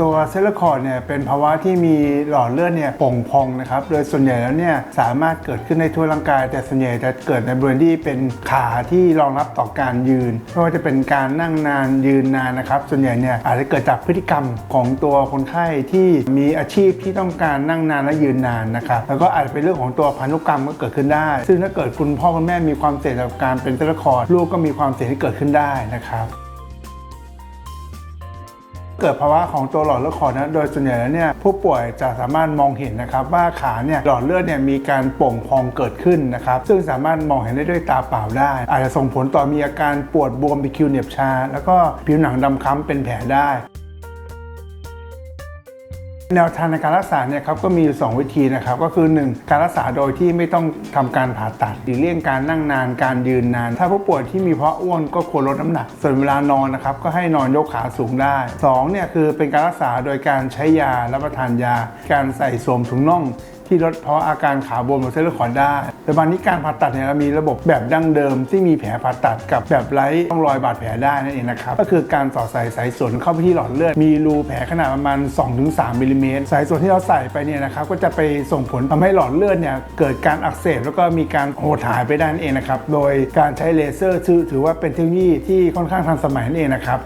ตัวเซลล์คอร์ดเนี่ยเป็นภาวะที่มีหลอดเลือดเนี่ยป่งพองนะครับ โดยส่วนใหญ่แล้วเนี่ยสามารถเกิดขึ้นในทั่วร่างกาย แต่ส่วนใหญ่จะเกิดในบริเวณที่เป็นขาที่รองรับต่อการยืนไม่ว่าจะเป็นการนั่งนานยืนนานนะครับ ส่วนใหญ่เนี่ยอาจจะเกิดจากพฤติกรรมของตัวคนไข้ที่มีอาชีพที่ต้องการนั่งนานและยืนนานนะครับ แล้วก็อาจจะเป็นเรื่องของตัวพันธุกรรมก็เกิดขึ้นได้ ซึ่งถ้าเกิดคุณพ่อคุณแม่มีความเสี่ยงกับการเป็นเซลล์คอร์ดลูกก็มีความเสี่ยงที่เกิดขึ้นได้นะครับ เกิดภาวะของตัวหลอดเลือดขอดนะโดยส่วนใหญ่แล้วเนี่ยผู้ป่วยจะสามารถมองเห็นนะครับว่าขาเนี่ยหลอดเลือดเนี่ยมีการโป่งพองเกิดขึ้นนะครับซึ่งสามารถมองเห็นได้ด้วยตาเปล่าได้ อาจจะส่งผลต่อมีอาการปวดบวมบิคิวเหน็บชา แล้วก็ผิวหนังดำคล้ำเป็นแผลได้ แนวทางในการรักษาเนี่ยครับก็มีอยู่ 2 วิธีนะครับก็คือ 1 การรักษาโดยที่ไม่ต้องทำการผ่าตัดหรือเลี่ยงการนั่งนานการยืนนาน ถ้าผู้ป่วยที่มีเพาะอ้วนก็ควรลดน้ำหนัก ส่วนเวลานอนนะครับก็ให้นอนยกขาสูงได้2เนี่ยคือเป็นการรักษาโดยการใช้ยารับประทานยา การใส่สวมถุงน่อง ที่ลดเพราะอาการขาบวมของเส้นเลือดขอดได้แต่บางนี้การผ่าตัดเนี่ยเรามีระบบแบบดั้งเดิม ที่มีแผลผ่าตัดกับแบบไร้ร่องรอยบาดแผลได้นั่นเองนะครับ ก็คือการสอดใส่สายสนเข้าไปที่หลอดเลือด มีรูแผลขนาดประมาณ 2-3มิลลิเมตร สายสนที่เราใส่ไปเนี่ยนะครับ ก็จะไปส่งผลทำให้หลอดเลือดเนี่ยเกิดการอักเสบแล้วก็มีการโหดหายไปได้นั่นเองนะครับ โดยการใช้เลเซอร์ถือถือว่าเป็นเทคโนโลยีที่ค่อนข้างทันสมัยนั่นเองนะครับ